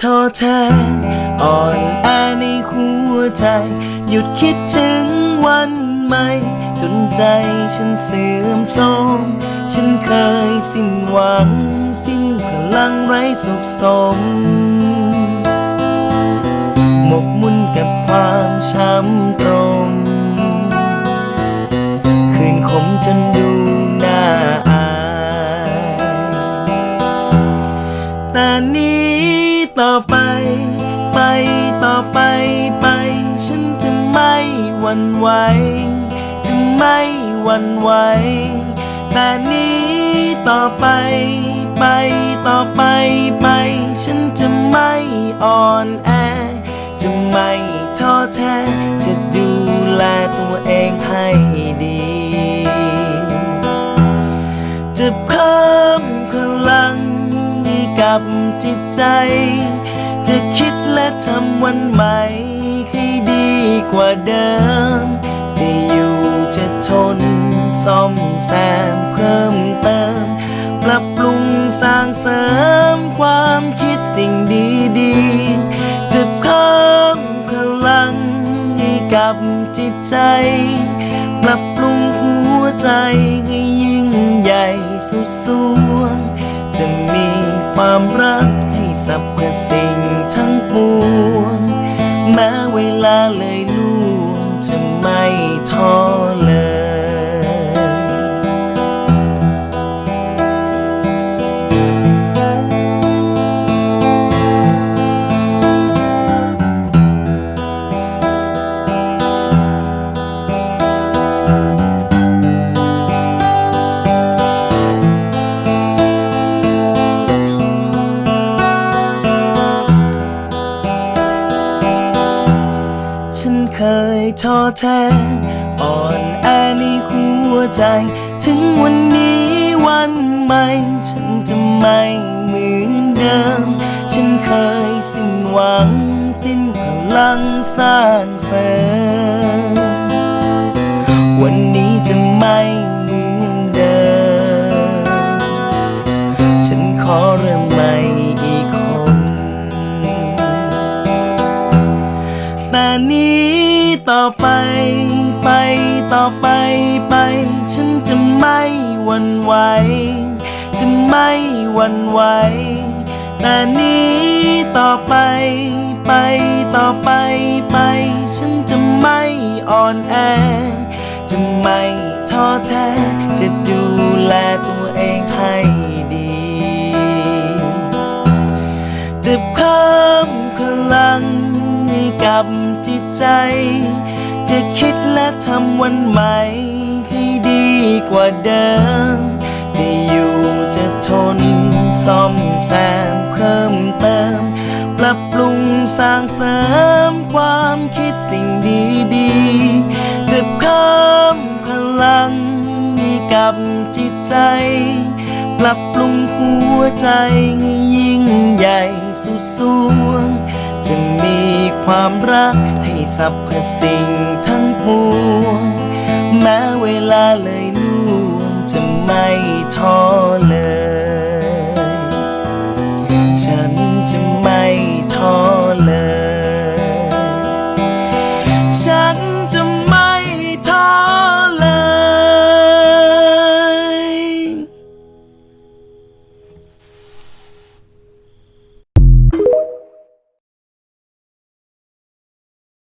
ท้อแท้อ่อนแอในหัวใจ หยุดคิดถึงวันใหม่ จนใจฉันเสื่อมโทรมฉันเคยสิ้นหวัง สิ้นพลังไร้สุขสม หมกมุ่นกับความช้ำตรงคืนคมจนดูน่าอายแต่นี้ ต่อไป ไปต่อไปไป ฉันจะไม่หวั่นไหวจะไม่หวั่นไหวแต่นี้ต่อไป ไปต่อไปไป ฉันจะไม่อ่อนแอ จะไม่ท้อแท้จะดูแลตัวเองให้ดีจะับจิตใจ จะคิดและทำวันใหม่ให้ดีกว่าเดิม จะอยู่จะทนซ่อมแซมเพิ่มเติม ปรับปรุงสร้างเสริมความคิดสิ่งดีๆ จะเพิ่มพลังให้กับจิตใจ ปรับปรุงหัวใจให้ยิ่งใหญ่สุดสวง ความรักให้สรรพสิ่งทั้งปวงแม้เวลาเลย เคยท้อแท้อ่อนแอในหัวใจ ถึงวันนี้วันใหม่ ฉันจะไม่เหมือนเดิม ฉันเคยสิ้นหวัง สิ้นพลังสร้างเสริม แต่นี้ต่อไป ไปต่อไปไป ฉันจะไม่หวั่นไหว จะไม่หวั่นไหว แต่นี้ต่อไป ไปต่อไปไป ฉันจะไม่อ่อนแอ จะไม่ท้อแท้ จะดูแลตัวเองให้ กับจิตใจ จะคิดและทำวันใหม่ให้ดีกว่าเดิม จะอยู่จะทนซ่อมแซมเพิ่มเติม ปรับปรุงสร้างเสริมความคิดสิ่งดีๆ จะเพิ่มพลังให้กับจิตใจ ปรับปรุงหัวใจให้ยิ่งใหญ่สุดสวง ความรักให้สรรพสิ่งทั้งปวง แม้เวลาเลยล่วงจะไม่ท้อเลย ฉันจะไม่ท้อเลย ฉัน